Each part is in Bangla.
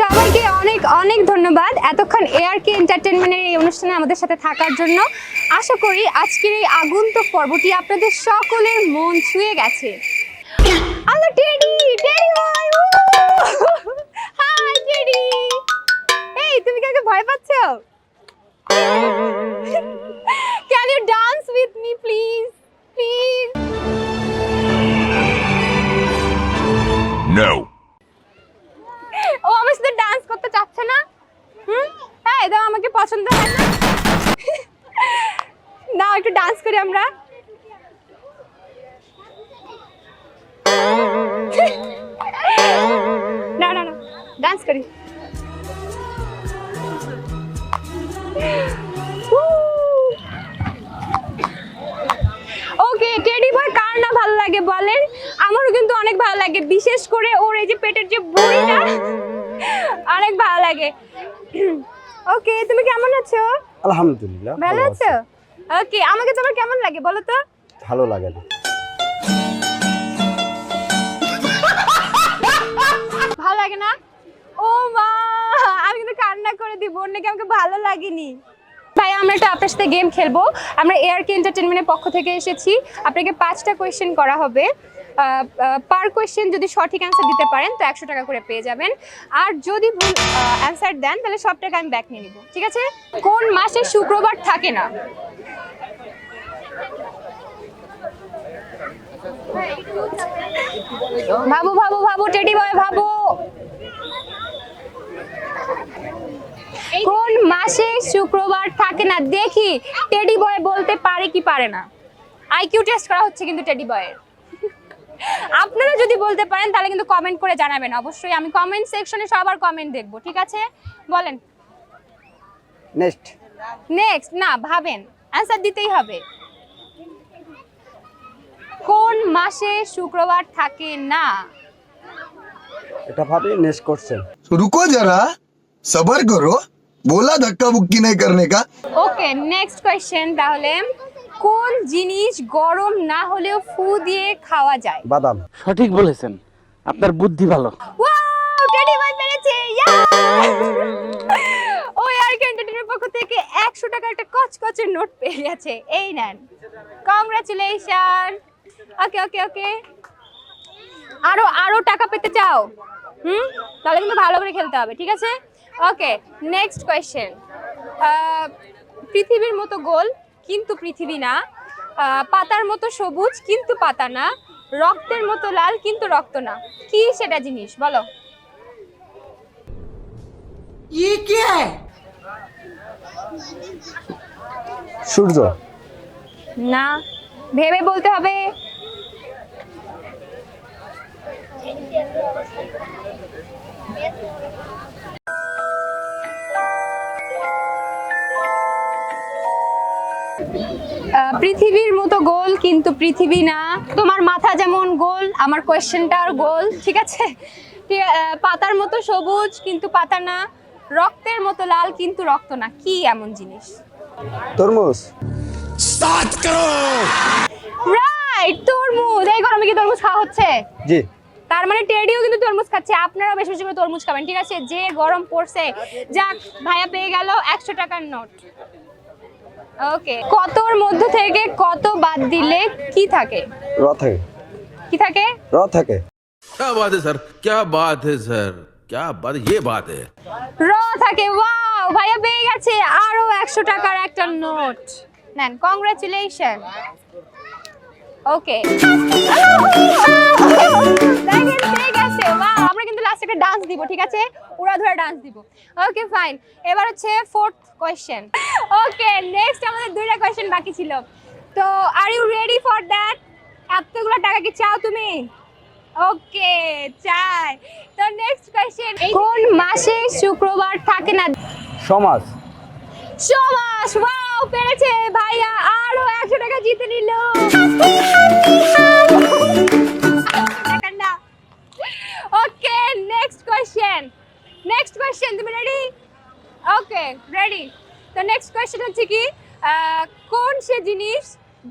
সবাইকে অনেক অনেক ধন্যবাদ এতক্ষণ এআর কে এন্টারটেনমেন্টের এই অনুষ্ঠানে আমাদের সাথে থাকার জন্য। আশা করি আজকের এই আগন্তুক পর্বটি আপনাদের সকলের মন ছুঁয়ে গেছে। এই তুমি কাকে ভয় পাচ্ছ? Can you dance with me please please. ও আমার সাথে ডান্স করতে চাচ্ছে না? হুম? হ্যাঁ এটা আমাকে পছন্দ হয় না। না একটু ডান্স করি আমরা। না না না ডান্স করি। ওকে কার না ভালো লাগে বলেন? আমারও কিন্তু অনেক ভালো লাগে। বিশেষ করে ওর এই যে পেটের যে বুড়িটা অনেক ভালো লাগে। ওকে তুমি কেমন আছো? আলহামদুলিল্লাহ ভালো আছো। ওকে আমাকে তোমার কেমন লাগে বলো তো? ভালো লাগে না। ভালো লাগে না? ও মা আমি কিন্তু কান্না করে দিব নাকি আমাকে ভালো লাগেনি। ভাই আমরা একটা আপনার সাথে গেম খেলব। আমরা এয়ার কে এন্টারটেনমেন্টের পক্ষ থেকে এসেছি। আপনাকে পাঁচটা কোয়েশ্চেন করা হবে। পার কোয়েশ্চেন যদি সঠিক অ্যান্সার দিতে পারেন, তো একশো টাকা করে পেয়ে যাবেন। আর যদি ভুল অ্যান্সার দেন, তাহলে সব টাকা আমি ব্যাক নিয়ে নিব, ঠিক আছে? কোন মাসে শুক্রবার থাকে না? ভাবো ভাবো ভাবো টেডি বয় ভাবো। কোন মাসে শুক্রবার থাকে না? দেখি টেডি বয় বলতে পারে কি পারে না? আইকিউ টেস্ট করা হচ্ছে কিন্তু টেডি বয়ের আপনারা যদি বলতে পারেন তাহলে কিন্তু কমেন্ট করে জানাবেন। অবশ্যই আমি কমেন্ট সেকশনে সবার কমেন্ট দেখব ঠিক আছে? বলেন। নেক্সট নেক্সট না ভাবেন। অ্যান্সার দিতেই হবে। কোন মাসে শুক্রবার থাকে না? এটা ভাবে নেক্সট क्वेश्चन রুকো যারা সবার করো বলা ধাক্কা বুক্কি নাই করনে কা। ওকে নেক্সট क्वेश्चन তাহলে। কোন জিনিস গরম না হলেও ফু দিয়ে খাওয়া যায়? বাদাম। সঠিক বলেছেন। আপনার বুদ্ধি ভালো। ওয়াও টেডি ভাই পেরেছে আর ক্যান্টিনের পক্ষ থেকে 100 টাকার একটা কচকচের নোট পেয়ে গেছে। এই নেন। কংগ্রাচুলেশন ওকে ওকে ওকে আরও আরও টাকা পেতে চাও? হুম? তাহলে কিন্তু ভালো করে খেলতে হবে ঠিক আছে? ওকে নেক্সট কোয়েশ্চেন পৃথিবীর মতো গোল কিন্তু পৃথিবী না। আহ, পাতার মতো সবুজ কিন্তু পাতা না। রক্তের মতো লাল কিন্তু রক্ত না। কি সেটা জিনিস? বলো। সূর্য। না। ভেবে বলতে হবে। পৃথিবীর মতো গোল কিন্তু পৃথিবী না। তোমার মাথা যেমন গোল আমার কোয়েশ্চেনটার গোল ঠিক আছে? পাতার মতো সবুজ কিন্তু পাতা না। রক্তের মতো লাল কিন্তু রক্ত না। কি এমন জিনিস? তরমুজ। রাইট তরমুজ। এই গরমে কি তরমুজ খাওয়া হচ্ছে? জি। তার মানে টেডিও কিন্তু তরমুজ খাচ্ছে। আপনারাও বেশি বেশি করে তরমুজ খাবেন ঠিক আছে? যে গরম পড়ছে যাক ভাইয়া পেয়ে গেল একশো টাকার নোট। ওকে কতর মধ্য থেকে কত বাদ দিলে কি থাকে র থাকে কি থাকে র থাকে क्या बात है सर क्या बात है सर क्या बात ये बात है র থাকে ওয়াও ভাইয়া পেয়ে গেছে আরো একশো টাকার একটা নোট নেন কংগ্রাচুলেশন ওকে দিব ঠিক আছে? উড়া ধরে ডান্স দিব। ওকে ফাইন এবার হচ্ছে ফোর্থ কোয়েশ্চেন ওকে নেক্সট আমাদের দুইটা কোয়েশ্চেন বাকি ছিল। তো are you ready for that এতগুলো টাকা কি চাও তুমি? ওকে চাই। তো নেক্সট কোয়েশ্চেন কোন মাসে শুক্রবার থাকে না? সমাজ সমাস ওয়াও পেরেছে ভাইয়া। কোয়েশ্চেন হচ্ছে কি কোন সে জিনিস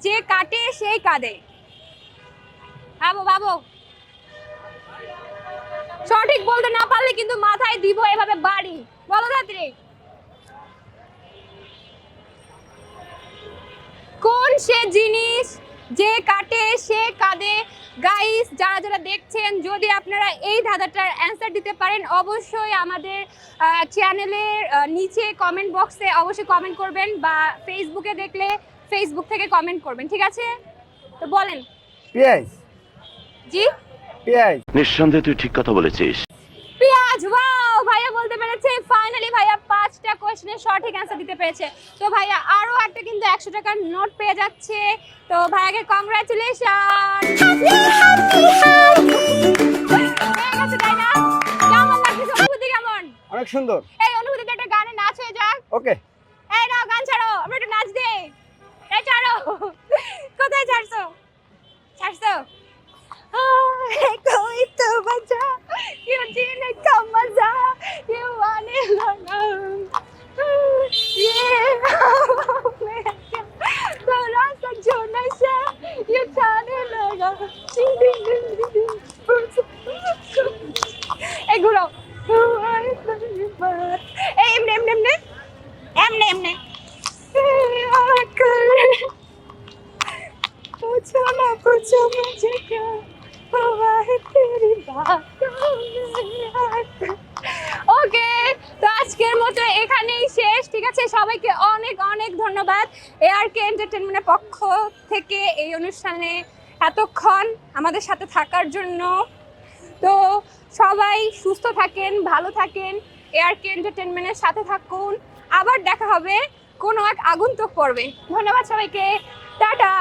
যে কাটে সেই কাঁদে? ভাবো ভাবো। সঠিক বলতে না পারলে কিন্তু মাথায় দিব এভাবে বাড়ি। বলো তাড়াতাড়ি কোন সে জিনিস যে কাটে সে কাঁদে। গাইস যারা যারা দেখছেন যদি আপনারা এই ধাঁধাটার অ্যান্সার দিতে পারেন অবশ্যই আমাদের চ্যানেলের নিচে কমেন্ট বক্সে অবশ্যই কমেন্ট করবেন বা ফেসবুকে দেখলে ফেসবুক থেকে কমেন্ট করবেন ঠিক আছে? তো বলেন। পেঁয়াজ জি? পেঁয়াজ নিঃসন্দেহে তুই ঠিক কথা বলেছিস। মাচ ওয়াও ভাইয়া বলতে পেরেছে ফাইনালি ভাইয়া পাঁচটা কোয়েশ্চেনের সঠিক অ্যান্সার দিতে পেরেছে। তো ভাইয়া আরও একটা কিন্তু একশো টাকার নোট পেয়ে যাচ্ছে। তো ভাইয়াকে কংগ্রাচুলেশন অনেক সুন্দর। এই অনুভূতিতে একটা গানে নাচ হয়ে যাক। ওকে। এই নাও গান ছাড়ো আমরা একটু নাচ দে এই ছাড়ো কোথায় ছাড়ছো? ছাড়ছো? কই তো বাজা ইউ জিনে ওকে তো আজকের মতো এখানেই শেষ। ঠিক আছে, সবাইকে অনেক অনেক ধন্যবাদ এআর কে এন্টারটেনমেন্টের পক্ষ থেকে এই অনুষ্ঠানে এতক্ষণ আমাদের সাথে থাকার জন্য। তো সবাই সুস্থ থাকেন, ভালো থাকেন এআর কে এন্টারটেনমেন্টের সাথে থাকুন। আবার দেখা হবে কোনো এক আগন্তুক পর্বে। ধন্যবাদ সবাইকে। টাটা!